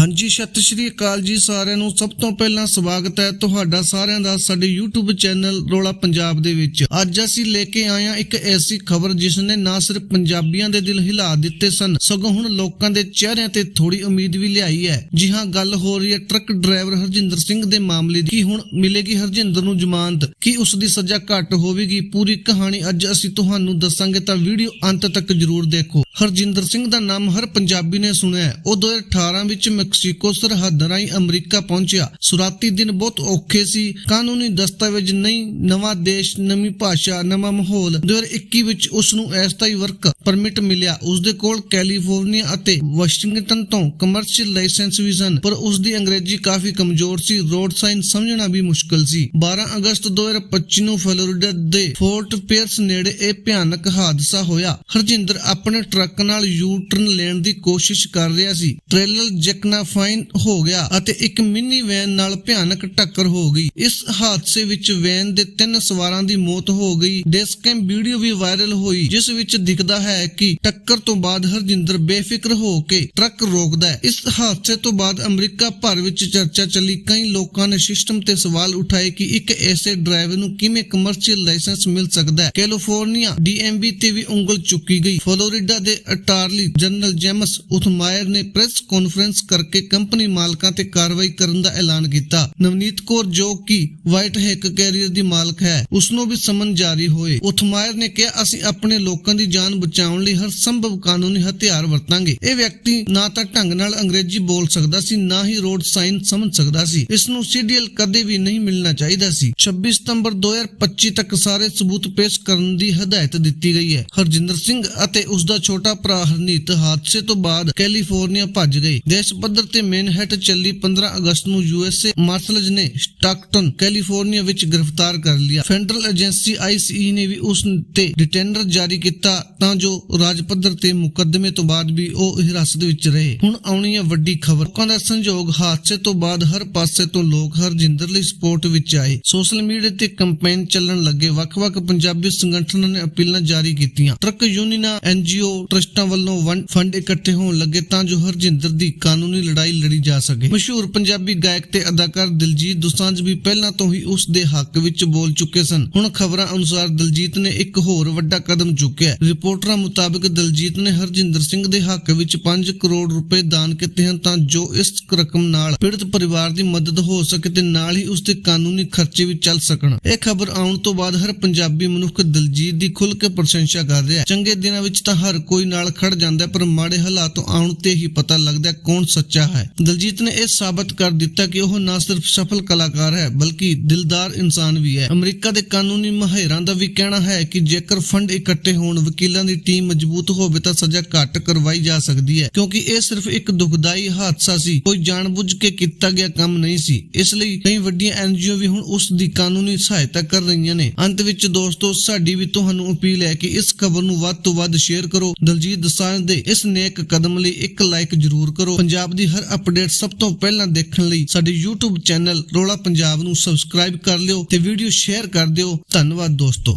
ਹਾਂਜੀ, ਸਤਿ ਸ਼੍ਰੀ ਅਕਾਲ ਜੀ ਸਾਰਿਆਂ ਨੂੰ। ਸਭ ਤੋਂ ਪਹਿਲਾਂ ਸਵਾਗਤ ਹੈ ਤੁਹਾਡਾ ਸਾਰਿਆਂ ਦਾ ਸਾਡੇ YouTube ਚੈਨਲ ਰੋਲਾ ਪੰਜਾਬ ਦੇ ਵਿੱਚ। ਅੱਜ ਅਸੀਂ ਲੈ ਕੇ ਆਏ ਹਾਂ ਇੱਕ ਐਸੀ ਖਬਰ ਜਿਸ ਨੇ ਨਾ ਸਿਰਫ ਪੰਜਾਬੀਆਂ ਦੇ ਦਿਲ ਹਿਲਾ ਦਿੱਤੇ ਸਨ, ਸਗੋਂ ਹੁਣ ਲੋਕਾਂ ਦੇ ਚਿਹਰਿਆਂ ਤੇ ਥੋੜੀ ਉਮੀਦ ਵੀ ਲਿਆਈ ਹੈ। ਜੀ ਹਾਂ, ਗੱਲ ਹੋ ਰਹੀ ਹੈ ਟਰੱਕ ਡਰਾਈਵਰ ਹਰਜਿੰਦਰ ਸਿੰਘ ਦੇ ਮਾਮਲੇ ਦੀ। ਕੀ ਹੁਣ ਮਿਲੇਗੀ ਹਰਜਿੰਦਰ ਨੂੰ ਜ਼ਮਾਨਤ? ਕੀ ਉਸ ਦੀ ਸਜ਼ਾ ਘੱਟ ਹੋਵੇਗੀ? ਪੂਰੀ ਕਹਾਣੀ ਅੱਜ ਅਸੀਂ ਤੁਹਾਨੂੰ ਦੱਸਾਂਗੇ, ਤਾਂ ਵੀਡੀਓ ਅੰਤ ਤੱਕ ਜਰੂਰ ਦੇਖੋ। ਹਰਜਿੰਦਰ ਸਿੰਘ ਦਾ ਨਾਮ ਹਰ ਪੰਜਾਬੀ ਨੇ ਸੁਣਿਆ ਹੈ। ਉਹ 2018 ਵਿੱਚ ਮੈਕਸੀਕੋ ਸਰਹੱਦ ਰਾਹੀਂ ਅਮਰੀਕਾ ਪਹੁੰਚਿਆ। ਸੁਰਾਤੀ ਦਿਨ ਬਹੁਤ ਔਖੇ ਸੀ। ਕਾਨੂੰਨੀ ਦਸਤਾਵੇਜ਼ ਨਹੀਂ, ਨਵਾਂ ਦੇਸ਼, ਨਵੀਂ ਭਾਸ਼ਾ, ਨਵਾਂ ਮਾਹੌਲ। 2021 ਵਿੱਚ ਉਸ ਨੂੰ ਅਸਥਾਈ ਵਰਕ ਪਰਮਿਟ ਮਿਲਿਆ। ਉਸ ਦੇ ਕੋਲ ਕੈਲੀਫੋਰਨੀਆ ਅਤੇ ਵਾਸ਼ਿੰਗਟਨ ਤੋਂ ਕਮਰਸ਼ੀਅਲ ਲਾਇਸੈਂਸ ਵੀ ਸਨ, ਪਰ ਉਸ ਦੀ ਅੰਗਰੇਜ਼ੀ ਕਾਫੀ ਕਮਜ਼ੋਰ ਸੀ। ਰੋਡ ਸਾਈਨ ਸਮਝਣਾ ਵੀ ਮੁਸ਼ਕਲ ਸੀ। 12 ਅਗਸਤ 2025 ਨੂੰ ਫਲੋਰੀਡਾ ਦੇ ਫੋਰਟ ਪੀਅਰਸ ਨੇੜੇ ਇਹ ਭਿਆਨਕ ਹਾਦਸਾ ਹੋਇਆ। ਹਰਜਿੰਦਰ ਆਪਣੇ ਟਰੱਕ ਨਾਲ ਯੂ ਟਰਨ ਲੈਣ ਦੀ ਕੋਸ਼ਿਸ਼ ਕਰ ਰਿਹਾ ਸੀ। ਟ੍ਰੇਲਰ ਜਕਨਾਫਾਈਨ ਹੋ ਗਿਆ ਅਤੇ ਇੱਕ ਮਿੰਨੀ ਵੈਨ ਨਾਲ ਭਿਆਨਕ ਟੱਕਰ ਹੋ ਗਈ। ਇਸ ਹਾਦਸੇ ਵਿੱਚ ਵੈਨ ਦੇ ਤਿੰਨ ਸਵਾਰਾਂ ਦੀ ਮੌਤ ਹੋ ਗਈ। ਡੈਸਕੈਮ ਵੀਡੀਓ ਵੀ ਵਾਇਰਲ ਹੋਈ, ਜਿਸ ਵਿੱਚ ਦਿਖਦਾ ਹੈ ਕਿ ਟੱਕਰ ਤੋਂ ਬਾਅਦ ਹਰਜਿੰਦਰ ਬੇਫਿਕਰ ਹੋ ਕੇ ਟਰੱਕ ਰੋਕਦਾ ਹੈ। ਇਸ ਹਾਦਸੇ ਤੋਂ ਬਾਅਦ ਅਮਰੀਕਾ ਭਰ ਵਿੱਚ ਚਰਚਾ ਚੱਲੀ। ਕਈ ਲੋਕਾਂ ਨੇ ਸਿਸਟਮ ਤੇ ਸਵਾਲ ਉਠਾਏ ਕਿ ਇੱਕ ਐਸੇ ਡਰਾਈਵਰ ਨੂੰ ਕਿਵੇਂ ਕਮਰਸ਼ੀਅਲ ਲਾਇਸੈਂਸ ਮਿਲ ਸਕਦਾ ਹੈ। ਕੈਲੀਫੋਰਨੀਆ ਡੀਐਮਵੀ ਤੇ ਵੀ ਉਂਗਲ ਚੁੱਕੀ ਗਈ। ਫਲੋਰੀਡਾ ਦੇ ਅਟਾਰਨੀ ਜਨਰਲ ਜੇਮਸ ਉਥਮਾਇਰ ਨੇ ਪ੍ਰੈਸ ਕਾਨਫਰੰਸ ਕਰਕੇ ਕੰਪਨੀ ਮਾਲਕਾਂ ਤੇ ਕਾਰਵਾਈ ਕਰਨ ਦਾ ਐਲਾਨ ਕੀਤਾ। ਨਵਨੀਤ ਕੌਰ, ਜੋ ਕਿ ਵਾਈਟ ਹੈਕ ਕੈਰੀਅਰ ਦੀ ਮਾਲਕ ਹੈ ਉਸ ਨੂੰ ਵੀ ਸਮਨ ਜਾਰੀ ਹੋਏ। ਉਥਮਾਇਰ ਨੇ ਕਿਹਾ, ਅਸੀਂ ਆਪਣੇ ਲੋਕਾਂ ਦੀ ਜਾਨ ਬਚਾਉਣ ਲਈ ਹਰ ਸੰਭਵ ਕਾਨੂੰਨੀ ਹਥਿਆਰ ਵਰਤਾਂਗੇ। ਇਹ ਵਿਅਕਤੀ ਨਾ ਤਾਂ ਢੰਗ ਨਾਲ ਅੰਗਰੇਜ਼ੀ ਬੋਲ ਸਕਦਾ ਸੀ, ਨਾ ਹੀ ਰੋਡ ਸਾਈਨ ਸਮਝ ਸਕਦਾ ਸੀ। ਇਸ ਨੂੰ ਸੀਡੀਐਲ ਕਦੇ ਵੀ ਨਹੀਂ ਮਿਲਣਾ ਚਾਹੀਦਾ ਸੀ। 26 ਸਤੰਬਰ 2025 ਤੱਕ ਸਾਰੇ ਸਬੂਤ ਪੇਸ਼ ਕਰਨ ਦੀ ਹਦਾਇਤ ਦਿੱਤੀ ਗਈ ਹੈ। ਹਰਜਿੰਦਰ ਸਿੰਘ ਅਤੇ ਉਸ ਦਾ ਛੋਟਾ ਭਰਾ ਹਰਨੀਤ ਹਾਦਸੇ ਤੋਂ ਬਾਅਦ ਕੈਲੀਫੋਰਨੀਆ ਭੱਜ ਗਏ। ਦੇਸ਼ ਪੱਧਰ ਤੇ ਮੈਨਹਟਨ ਚੱਲੀ 15 ਅਗਸਤ ਨੂੰ ਯੂਐਸਏ ਮਾਰਸ਼ਲਜ਼ ਨੇ ਸਟਾਕਟਨ, ਕੈਲੀਫੋਰਨੀਆ ਵਿੱਚ ਗ੍ਰਿਫਤਾਰ ਕਰ ਲਿਆ। ਫੈਡਰਲ ਏਜੰਸੀ ਆਈਸੀਈ ਨੇ ਵੀ ਉਸ ਤੇ ਡਿਟੇਨਰ ਜਾਰੀ ਕੀਤਾ ਤਾਂ ਜੋ ਰਾਜ ਪੱਧਰ ਤੇ ਮੁਕੱਦਮੇ ਤੋਂ ਬਾਅਦ ਵੀ ਉਹ ਹਿਰਾਸਤ ਵਿੱਚ ਰਹੇ। ਹੁਣ ਆਉਣੀ ਹੈ ਵੱਡੀ ਖਬਰ। ਲੋਕਾਂ ਦਾ ਸੰਯੋਗ ਹਾਦਸੇ ਤੋਂ ਬਾਅਦ ਹਰ ਪਾਸੇ ਤੋਂ ਲੋਕ ਹਰਜਿੰਦਰ ਲਈ ਸਪੋਰਟ ਵਿੱਚ ਆਏ। ਸੋਸ਼ਲ ਮੀਡੀਆ ਤੇ ਕੈਂਪੇਨ ਚੱਲਣ ਲੱਗੇ। ਵੱਖ-ਵੱਖ ਪੰਜਾਬੀ ਸੰਗਠਨਾਂ ਨੇ ਅਪੀਲਾਂ ਜਾਰੀ ਕੀਤੀਆਂ। ਟਰੱਕ ਯੂਨੀਅਨਾਂ, ਐਨਜੀਓ ਟਰਸਟਾਂ ਵੱਲੋਂ ਫੰਡ ਇਕੱਠੇ ਹੋਣ ਲੱਗੇ ਤਾਂ ਜੋ ਹਰਜਿੰਦਰ ਦੀ ਕਾਨੂੰਨੀ ਲੜਾਈ ਲੜੀ ਜਾ ਸਕੇ। ਮਸ਼ਹੂਰ ਪੰਜਾਬੀ ਗਾਇਕ ਤੇ ਅਦਾਕਾਰ ਦਿਲਜੀਤ ਦੋਸਾਂਝ ਵੀ ਪਹਿਲਾਂ ਤੋਂ ਹੀ ਉਸ ਦੇ ਹੱਕ ਵਿੱਚ ਬੋਲ ਚੁੱਕੇ ਸਨ। ਹੁਣ ਖਬਰਾਂ ਅਨੁਸਾਰ ਦਿਲਜੀਤ ਨੇ ਇੱਕ ਹੋਰ ਵੱਡਾ ਕਦਮ ਚੁੱਕਿਆ। ਰਿਪੋਰਟਰਾਂ ਮੁਤਾਬਕ ਦਲਜੀਤ ਨੇ ਹਰਜਿੰਦਰ ਸਿੰਘ ਦੇ ਹੱਕ ਵਿੱਚ 5 ਕਰੋੜ ਰੁਪਏ ਦਾਨ ਕੀਤੇ ਹਨ ਤਾਂ ਜੋ ਇਸ ਰਕਮ ਨਾਲ ਪੀੜਤ ਪਰਿਵਾਰ ਦੀ ਮਦਦ ਹੋ ਸਕੇ ਤੇ ਨਾਲ ਹੀ ਉਸ ਦੇ ਕਾਨੂੰਨੀ ਖਰਚੇ ਵੀ ਚੱਲ ਸਕਣ। ਇਹ ਖਬਰ ਆਉਣ ਤੋਂ ਬਾਅਦ ਹਰ ਪੰਜਾਬੀ ਮਨੁੱਖ ਦਿਲਜੀਤ ਦੀ ਖੁੱਲ੍ਹ ਕੇ ਪ੍ਰਸ਼ੰਸਾ ਕਰ ਰਿਹਾ ਹੈ। ਚੰਗੇ ਦਿਨਾਂ ਵਿੱਚ ਤਾਂ ਹਰ ਕੋਈ ਨਾਲ ਖੜ ਜਾਂਦਾ ਪਰ ਮਾੜੇ ਹਾਲਾਤ ਆਉਣ ਤੇ ਹੀ ਪਤਾ ਲੱਗਦਾ ਕੌਣ ਸੱਚਾ ਹੈ। ਦਲਜੀਤ ਨੇ ਇਹ ਸਾਬਤ ਕਰ ਦਿੱਤਾ ਕਿ ਉਹ ਨਾ ਸਿਰਫ ਸਫਲ ਕਲਾਕਾਰ ਹੈ, ਬਲਕਿ ਦਿਲਦਾਰ ਇਨਸਾਨ ਵੀ ਹੈ। ਅਮਰੀਕਾ ਦੇ ਕਾਨੂੰਨੀ ਮਾਹਿਰਾਂ ਦਾ ਵੀ ਕਹਿਣਾ ਹੈ ਕਿ ਜੇਕਰ ਫੰਡ ਇਕੱਠੇ ਹੋਣ, ਵਕੀਲਾਂ ਦੀ ਟੀਮ ਮਜ਼ਬੂਤ ਹੋਵੇ ਤਾਂ ਸਜ਼ਾ ਘੱਟ ਕਰਵਾਈ ਜਾ ਸਕਦੀ ਹੈ। ਕਿਉਂਕਿ ਇਹ ਸਿਰਫ ਇੱਕ ਦੁਖਦਾਈ ਹਾਦਸਾ ਸੀ। ਕੋਈ ਜਾਣਬੁੱਝ ਕੇ ਕੀਤਾ ਗਿਆ ਕੰਮ ਨਹੀਂ ਸੀ। ਇਸ ਲਈ ਕਈ ਵੱਡੀਆਂ ਐਨਜੀਓ ਵੀ ਹੁਣ ਉਸ ਦੀ ਕਾਨੂੰਨੀ ਸਹਾਇਤਾ ਕਰ ਰਹੀਆਂ ਨੇ। ਅੰਤ ਵਿੱਚ ਦੋਸਤੋ, ਸਾਡੀ ਵੀ ਤੁਹਾਨੂੰ ਅਪੀਲ ਹੈ ਕਿ ਇਸ ਖਬਰ ਨੂੰ ਵੱਧ ਤੋਂ ਵੱਧ ਸ਼ੇਅਰ ਕਰੋ। ਦਲਜੀਤ ਦਸਾਂਝ ਦੇ ਇਸ ਨੇਕ ਕਦਮ ਲਈ ਇੱਕ ਲਾਈਕ ਜ਼ਰੂਰ ਕਰੋ। ਪੰਜਾਬ ਦੀ ਹਰ ਅਪਡੇਟ ਸਭ ਤੋਂ ਪਹਿਲਾਂ ਦੇਖਣ ਲਈ ਸਾਡੇ YouTube ਚੈਨਲ ਰੋਲਾ ਪੰਜਾਬ ਨੂੰ ਸਬਸਕ੍ਰਾਈਬ ਕਰ ਲਿਓ ਤੇ ਵੀਡੀਓ ਸ਼ੇਅਰ ਕਰ ਦਿਓ। ਧੰਨਵਾਦ ਦੋਸਤੋ।